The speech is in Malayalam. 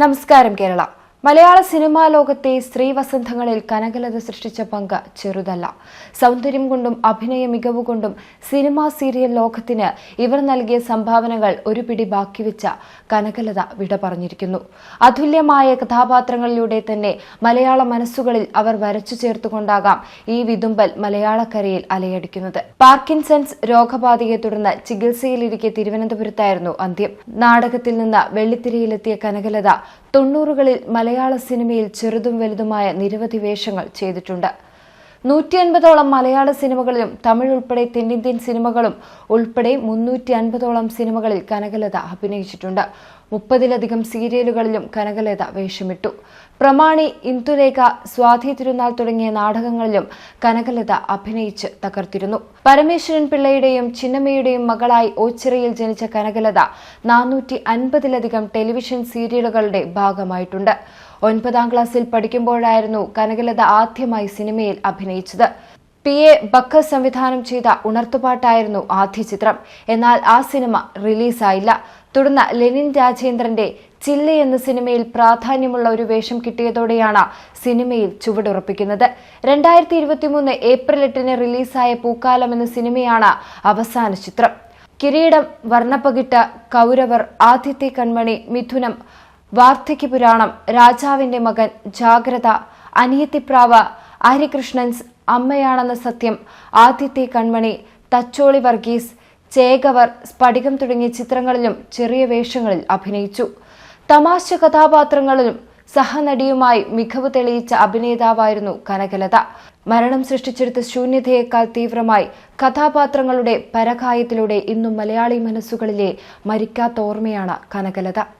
നമസ്കാരം കേരള. മലയാള സിനിമാ ലോകത്തെ സ്ത്രീവസന്തങ്ങളിൽ കനകലത സൃഷ്ടിച്ച പങ്ക് ചെറുതല്ല. സൗന്ദര്യം കൊണ്ടും അഭിനയ മികവുകൊണ്ടും സിനിമാ സീരിയൽ ലോകത്തിന് ഇവർ നൽകിയ സംഭാവനകൾ ഒരു പിടി ബാക്കിവെച്ച കനകലത വിട പറഞ്ഞിരിക്കുന്നു. അതുല്യമായ കഥാപാത്രങ്ങളിലൂടെ തന്നെ മലയാള മനസ്സുകളിൽ അവർ വരച്ചു ചേർത്തുകൊണ്ടാകാം ഈ വിതുമ്പൽ മലയാളക്കരയിൽ അലയടിക്കുന്നത്. പാർക്കിൻസൺസ് രോഗബാധയെ തുടർന്ന് ചികിത്സയിലിരിക്കെ തിരുവനന്തപുരത്തായിരുന്നു അന്ത്യം. നാടകത്തിൽ നിന്ന് വെള്ളിത്തിരയിലെത്തിയ കനകലത തൊണ്ണൂറുകളിൽ മലയാള സിനിമയിൽ ചെറുതും വലുതുമായ നിരവധി വേഷങ്ങൾ ചെയ്തിട്ടുണ്ട്. നൂറ്റി അൻപതോളം മലയാള സിനിമകളിലും തമിഴ് ഉൾപ്പെടെ തെന്നിന്ത്യൻ സിനിമകളും ഉൾപ്പെടെ മുന്നൂറ്റി അൻപതോളം സിനിമകളിൽ കനകലത അഭിനയിച്ചിട്ടുണ്ട്. മുപ്പതിലധികം സീരിയലുകളിലും കനകലത വേഷമിട്ടു. പ്രമാണി ഇന്ദുരേഖ സ്വാതി തിരുനാൾ തുടങ്ങിയ നാടകങ്ങളിലും കനകലത അഭിനയിച്ച് തകർത്തിരുന്നു. പരമേശ്വരൻ പിള്ളയുടെയും ചിന്നമ്മയുടെയും മകളായി ഓച്ചിറയിൽ ജനിച്ച കനകലത നാനൂറ്റി അൻപതിലധികം ടെലിവിഷൻ സീരിയലുകളുടെ ഭാഗമായിട്ടുണ്ട്. ഒൻപതാം ക്ലാസ്സിൽ പഠിക്കുമ്പോഴായിരുന്നു കനകലത ആദ്യമായി സിനിമയിൽ അഭിനയിച്ചത്. പി എ ബക്കർ സംവിധാനം ചെയ്ത ഉണർത്തുപാട്ടായിരുന്നു ആദ്യ ചിത്രം. എന്നാൽ ആ സിനിമ റിലീസായില്ല. തുടർന്ന് ലെനിൻ രാജേന്ദ്രന്റെ ചില്ല എന്ന സിനിമയിൽ പ്രാധാന്യമുള്ള ഒരു വേഷം കിട്ടിയതോടെയാണ് സിനിമയിൽ ചുവടുറപ്പിക്കുന്നത്. രണ്ടായിരത്തി ഇരുപത്തിമൂന്ന് ഏപ്രിൽ എട്ടിന് റിലീസായ പൂക്കാലം എന്ന സിനിമയാണ് അവസാന ചിത്രം. കിരീടം വർണപ്പകിട്ട് കൗരവർ ആദ്യത്തെ കൺമണി മിഥുനം വാർദ്ധക്യ പുരാണം രാജാവിന്റെ മകൻ ജാഗ്രത അനിയത്തിപ്രാവ് ഹരികൃഷ്ണൻസ് അമ്മയാണെന്ന സത്യം. ആദ്യത്തെ കൺമണി തച്ചോളി വർഗീസ് ചേകവർ സ്ഫടികം തുടങ്ങിയ ചിത്രങ്ങളിലും ചെറിയ വേഷങ്ങളിൽ അഭിനയിച്ചു. തമാശ കഥാപാത്രങ്ങളിലും സഹനടിയുമായി മികവ് തെളിയിച്ച അഭിനേതാവായിരുന്നു കനകലത. മരണം സൃഷ്ടിച്ചെടുത്ത ശൂന്യതയേക്കാൾ തീവ്രമായി കഥാപാത്രങ്ങളുടെ പരകായത്തിലൂടെ ഇന്നും മലയാളി മനസ്സുകളിലെ മരിക്കാത്ത ഓർമ്മയാണ് കനകലത.